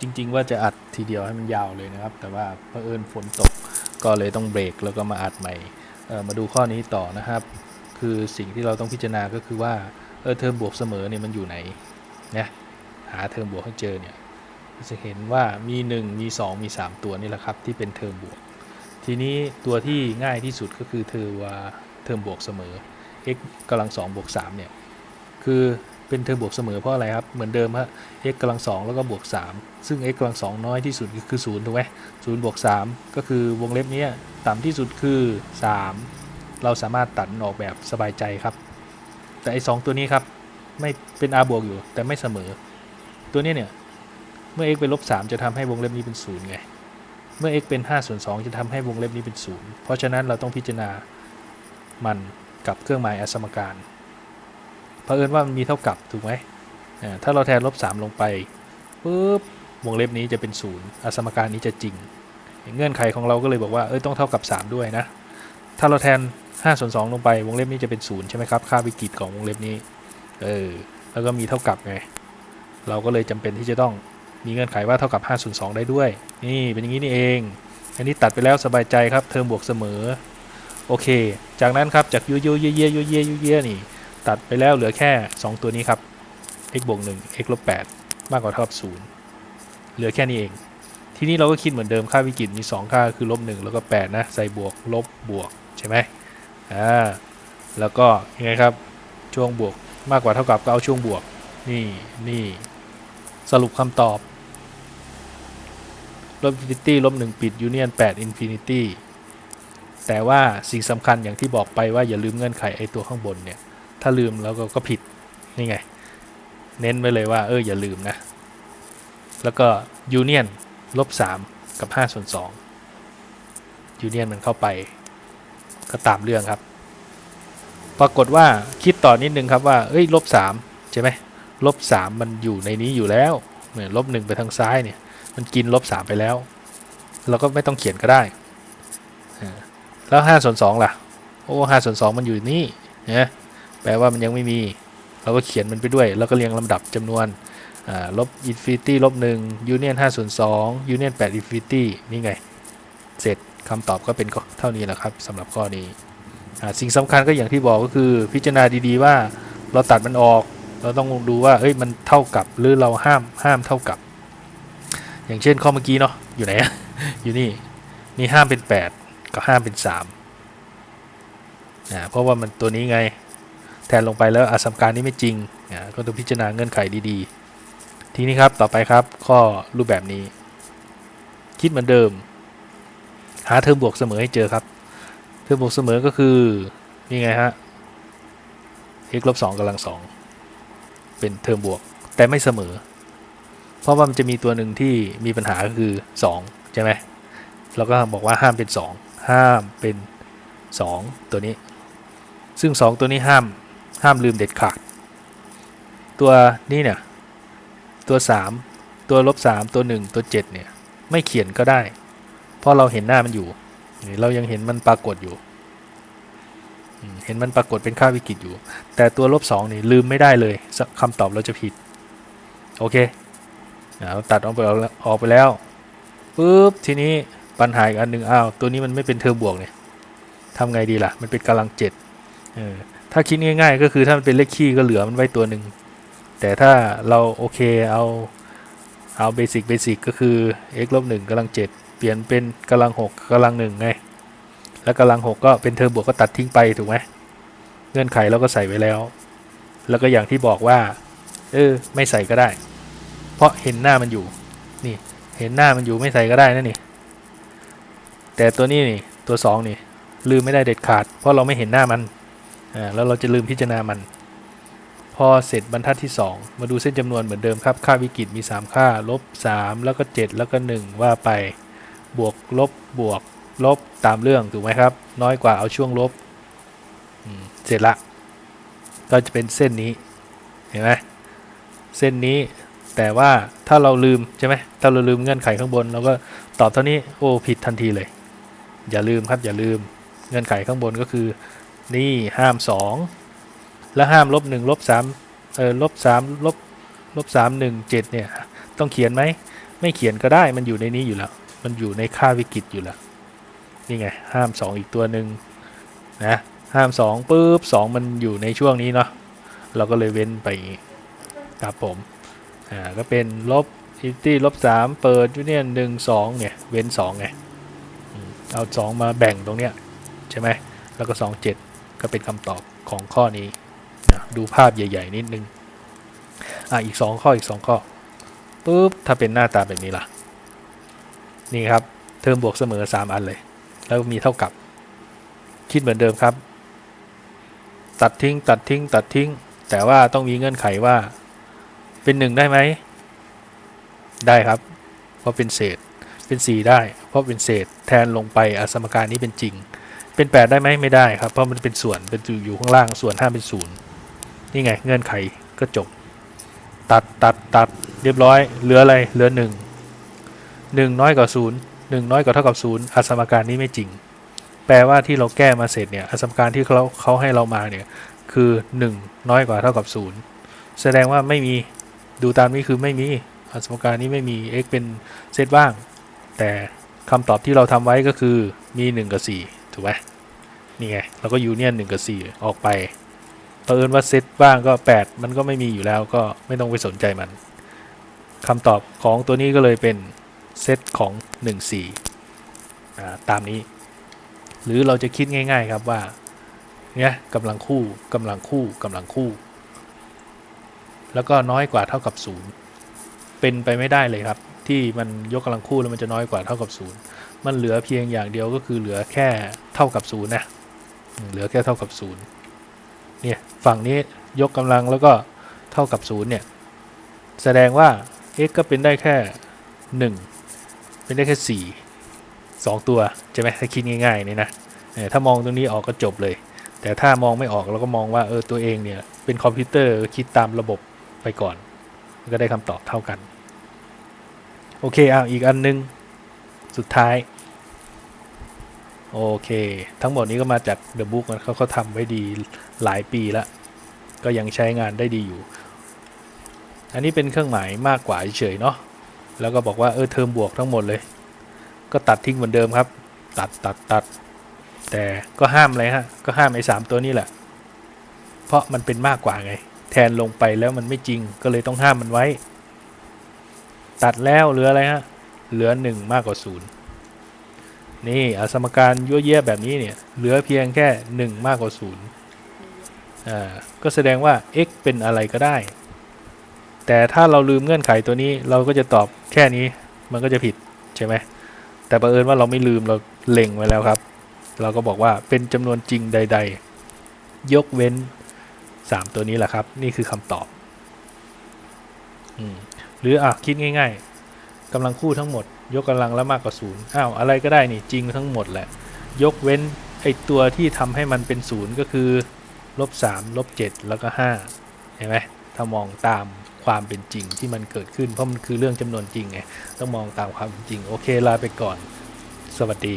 จริง ๆ ว่าจะอัดทีเดียวให้มันยาวเลยนะครับ แต่ว่าเผอิญฝนตกก็เลยต้องเบรกแล้วก็มาอัดใหม่มาดูข้อนี้ต่อนะครับ คือสิ่งที่เราต้องพิจารณาก็คือว่าเออเทอมบวกเสมอเนี่ยมันอยู่ไหนนะหาเทอมบวกให้เจอเนี่ยจะเห็นว่ามี 1 มี 2 มี 3 ตัวนี่แหละครับที่เป็นเทอมบวก ทีนี้ตัวที่ง่ายที่สุดก็คือเทอว่าเทอมบวกเสมอ x กำลัง2บวก3เนี่ยคือ เป็นเทอมบวกเสมอเพราะอะไรครับ เหมือนเดิมฮะ x กำลัง2แล้วก็บวก 3 ซึ่ง x กำลัง2น้อยที่สุดก็คือ0ถูกไหม0บวก 3 ก็คือวงเล็บนี้ต่ำที่สุดคือ 3 เราสามารถตัดออกแบบสบายใจครับ แต่ไอ้สองตัวนี้ครับ ไม่เป็น r บวกอยู่ แต่ไม่เสมอ ตัวนี้เนี่ยเมื่อ x เป็นลบ3จะทำให้วงเล็บนี้เป็น0ไง เมื่อ x เป็น5ส่วน2จะทำให้วงเล็บนี้เป็น0เพราะฉะนั้นเราต้องพิจารณามันกับเครื่องหมายอสมการ เผอิญว่ามันมีเท่ากับถูกไหมถ้าเราแทนลบ 3 ลงไปปุ๊บวงเล็บนี้จะเป็น0อสมการนี้จะจริง เงื่อนไขของเราก็เลยบอกว่าเอ้ยต้องเท่ากับ 3 ด้วยนะ ถ้าเราแทน5ส่วน2ลงไป วงเล็บนี้จะเป็น0ใช่ไหมครับ ค่าวิกฤตของวงเล็บนี้ เออ แล้วก็มีเท่ากับไง เราก็เลยจำเป็นที่จะต้องมีเงื่อนไขว่าเท่ากับ5ส่วน2ได้ด้วย นี่เป็นอย่างนี้นี่เอง อันนี้ตัดไปแล้วสบายใจครับ เทอมบวกเสมอ โอเค จากนั้นครับ จากยูยูเย่เย่ยูเย่ยูเย่นี่ ตัดไปแล้วเหลือแค่ 2 ตัวนี้ครับ x บวก1 x ลบ8มากกว่าเท่ากับ0เหลือแค่นี้เอง ทีนี้เราก็คิดเหมือนเดิมค่าวิกฤตมี 2 ค่าคือลบ1แล้วก็8นะใส่บวกลบบวกใช่ไหมอ่าแล้วก็ยังไงครับช่วงบวกมากกว่าเท่ากับก็เอาช่วงบวกนี่นี่สรุปคำตอบลบอินฟินิตี้ลบ1ปิดยูเนียน8อินฟินิตี้แต่ว่าสิ่งสำคัญอย่างที่บอกไปว่าอย่าลืมเงื่อนไขไอตัวข้างบนเนี่ย ถ้าลืมแล้วก็ก็ผิดนี่ไง เน้นไว้เลยว่าเอออย่าลืมนะ แล้วก็ยูเนียนลบ3กับ5ส่วน2ยูเนียนมันเข้าไป ก็ตามเรื่องครับ ปรากฏว่าคิดต่อนิดนึงครับว่าเอ้ยลบ3ใช่ไหมลบ3มันอยู่ในนี้อยู่แล้วเหมือนลบ1ไปทางซ้ายเนี่ย มันกินลบ3ไปแล้ว เราก็ไม่ต้องเขียนก็ได้แล้ว5ส่วน2ล่ะ โอ้5ส่วน2มันอยู่นี่เนะ แปลว่ามันยังไม่มี เราก็เขียนมันไปด้วย แล้วก็เรียงลำดับจำนวนลบอินฟินิตี้ลบ1ยูเนียน5ส่วน2ยูเนียน8อินฟินิตี้นี่ไง เสร็จคำตอบก็เป็นเท่านี้แหละครับสำหรับข้อนี้ สิ่งสำคัญก็อย่างที่บอกก็คือพิจารณาดีๆว่าเราตัดมันออก เราต้องดูว่าเอ้ยมันเท่ากับหรือเราห้ามห้ามเท่ากับ อย่างเช่นข้อเมื่อกี้เนาะอยู่ไหนอยู่นี่นี่ห้ามเป็น 8 กับห้ามเป็น3อ่าเพราะว่ามันตัวนี้ไง แทนลงไปแล้วอสมการนี้ไม่จริงอ่าก็ต้องพิจารณาเงื่อนไขดีๆ ทีนี้ครับต่อไปครับข้อรูปแบบนี้ คิดเหมือนเดิม หาเทอมบวกเสมอให้เจอครับ เทอมบวกเสมอก็คือนี่ไงฮะ x ลบ2กำลัง2เป็นเทอมบวก แต่ไม่เสมอ เพราะว่ามันจะมีตัวหนึ่งที่มีปัญหาก็คือ2ใช่ไหมเราก็บอกว่าห้ามเป็น 2 ห้ามเป็น 2 ตัวนี้ ซึ่ง 2 ตัวนี้ห้าม ห้ามลืมเด็ดขาด ตัวนี้เนี่ย ตัว 3 ตัวลบ3ตัว 1 ตัว 7 เนี่ย ไม่เขียนก็ได้ เพราะเราเห็นหน้ามันอยู่ เรายังเห็นมันปรากฏอยู่ เห็นมันปรากฏเป็นค่าวิกฤตอยู่ แต่ตัวลบสองนี่ลืมไม่ได้เลยคำตอบเราจะผิด โอเคเราตัดออกไปแล้วออกไปแล้วปุ๊บทีนี้ปัญหาอีกอันหนึ่งอ้าวตัวนี้มันไม่เป็นเทอมบวกเนี่ยทำไงดีล่ะ มันเป็นกำลังเจ็ดเออ ถ้าคิดง่าย ๆ ก็คือถ้ามันเป็นเลขคี่ก็เหลือมันไว้ตัวหนึ่ง แต่ถ้าเราโอเคเอาเอาเบสิกเบสิกก็คือ x ลบหนึ่งกำลังเจ็ดเปลี่ยนเป็นกำลังหกกำลังหนึ่งไง แล้วกำลังหกก็เป็นเทอมบวกก็ตัดทิ้งไปถูกไหมเงื่อนไขเราก็ใส่ไว้แล้ว แล้วก็อย่างที่บอกว่า เออไม่ใส่ก็ได้ เพราะเห็นหน้ามันอยู่ นี่ เห็นหน้ามันอยู่ไม่ใส่ก็ได้นะนี่ แต่ตัวนี้นี่ตัวสองนี่ลืมไม่ได้เด็ดขาด เพราะเราไม่เห็นหน้ามัน อ่าแล้วเราจะลืมพิจารณามัน พอเสร็จบรรทัดที่ 2 มาดูเส้นจำนวนเหมือนเดิมครับ ค่าวิกฤตมี 3 ค่า ลบ 3 แล้วก็ 7 แล้วก็ 1 ว่าไปบวกลบบวกลบตามเรื่องถูกไหมครับ น้อยกว่าเอาช่วงลบเสร็จละก็จะเป็นเส้นนี้เห็นไหมเส้นนี้แต่ว่าถ้าเราลืมใช่ไหมถ้าเราลืมเงื่อนไขข้างบนเราก็ตอบเท่านี้โอ้ผิดทันทีเลย อย่าลืมครับอย่าลืมเงื่อนไขข้างบนก็คือ นี่ห้ามสองแล้วห้ามลบหนึ่งลบสามเออลบสามลบลบสามหนึ่งเจ็ดเนี่ย ต้องเขียนไหม ไม่เขียนก็ได้มันอยู่ในนี้อยู่แล้ว มันอยู่ในค่าวิกฤตอยู่แล้ว นี่ไง ห้าม2อีกตัวหนึ่งนะห้าม2ปุ๊บ2มันอยู่ในช่วงนี้เนาะเราก็เลยเว้นไปครับผมอ่าก็เป็นลบอินตี้ลบ3เปิดยูเนียนหนึ่งสองเนี่ย เว้น2ไงอืมเอา2มาแบ่งตรงเนี้ยใช่ไหมแล้วก็2 7 ก็เป็นคำตอบของข้อนี้นะดูภาพใหญ่ ๆ นิดนึง อะอีก 2 ข้ออีก 2 ข้อปุ๊บถ้าเป็นหน้าตาแบบนี้ล่ะ นี่ครับ เทอมบวกเสมอ 3 อันเลย แล้วมีเท่ากับ คิดเหมือนเดิมครับ ตัดทิ้ง ตัดทิ้ง ตัดทิ้ง แต่ว่าต้องมีเงื่อนไขว่า เป็นหนึ่งได้ไหม ได้ครับ เพราะเป็นเศษ เป็น 4 ได้ เพราะเป็นเศษ แทนลงไปอสมการนี้เป็นจริง เป็น8ได้ไหมไม่ได้ครับ เพราะมันเป็นส่วนเป็นอยู่ข้างล่างส่วนห้ามเป็นศูนย์นี่ไงเงื่อนไขก็จบ ตัดตัดตัดเรียบร้อย เหลืออะไรเหลือ1 1น้อยกว่า0 1น้อยกว่าเท่ากับ0อสมการนี้ไม่จริง แปลว่าที่เราแก้มาเสร็จเนี่ยอสมการที่เขาเขาให้เรามาเนี่ยคือ1น้อยกว่าเท่ากับ0แสดงว่าไม่มีดูตามนี้คือไม่มีอสมการนี้ไม่มี x เป็นเซตว่าง แต่คำตอบที่เราทำไว้ก็คือมี 1 กับ 4 ถูกไหมนี่ไงเราก็ยูเนียน1กับ4ออกไปเผอิญว่าเซตว่างก็8มันก็ไม่มีอยู่แล้วก็ไม่ต้องไปสนใจมันคำตอบของตัวนี้ก็เลยเป็นเซตของ1 4อ่าตามนี้ หรือเราจะคิดง่าย ๆครับว่าเนี่ยกำลังคู่กำลังคู่กำลังคู่ แล้วก็น้อยกว่าเท่ากับ0 เป็นไปไม่ได้เลยครับ ที่มันยกกำลังคู่แล้วมันจะน้อยกว่าเท่ากับ 0 มันเหลือเพียงอย่างเดียวก็คือเหลือแค่เท่ากับ0นะอืมเหลือแค่เท่ากับ0เนี่ยฝั่งนี้ยกกำลังแล้วก็เท่ากับ0เนี่ยแสดงว่า x ก็เป็นได้แค่ 1 เป็นได้แค่ 4 2 ตัวใช่ไหมถ้าคิดง่ายๆนี่นะเออถ้ามองตรงนี้ออกก็จบเลย แต่ถ้ามองไม่ออกเราก็มองว่าเออตัวเองเนี่ยเป็นคอมพิวเตอร์คิดตามระบบไปก่อน ก็ได้คำตอบเท่ากัน โอเคอะอีกอันนึง สุดท้าย โอเค ทั้งหมดนี้ก็มาจาก The Book นะเขาเขาทำไว้ดีหลายปีแล้ว ก็ยังใช้งานได้ดีอยู่ อันนี้เป็นเครื่องหมายมากกว่าเฉยเนาะแล้วก็บอกว่าเออเทอมบวกทั้งหมดเลย ก็ตัดทิ้งเหมือนเดิมครับ ตัดตัดตัด แต่ก็ห้ามอะไรฮะ ก็ห้ามไอ้สามตัวนี้แหละ เพราะมันเป็นมากกว่าไง แทนลงไปแล้วมันไม่จริงก็เลยต้องห้ามมันไว้ ตัดแล้วเหลืออะไรฮะ เหลือหนึ่งมากกว่าศูนย์นี่อสมการยั่วเยี่ยแบบนี้เนี่ย เหลือเพียงแค่หนึ่งมากกว่าศูนย์อ่าก็แสดงว่า x เป็นอะไรก็ได้ แต่ถ้าเราลืมเงื่อนไขตัวนี้เราก็จะตอบแค่นี้มันก็จะผิดใช่ไหมแต่บังเอิญว่าเราไม่ลืมเราเล็งไว้แล้วครับ เราก็บอกว่าเป็นจำนวนจริงใด ๆ ยกเว้น 3 ตัวนี้แหละครับ นี่คือคำตอบ อืม หรืออะคิดง่ายๆกำลังคู่ทั้งหมด ยกกำลังแล้วมากกว่าศูนย์อ้าวอะไรก็ได้นี่จริงทั้งหมดแหละ ยกเว้นไอตัวที่ทำให้มันเป็นศูนย์ก็คือลบ3ลบ7แล้วก็5เห็นไหมถ้ามองตามความเป็นจริงที่มันเกิดขึ้นเพราะมันคือเรื่องจำนวนจริงไงต้องมองตามความเป็นจริง โอเคลาไปก่อน สวัสดี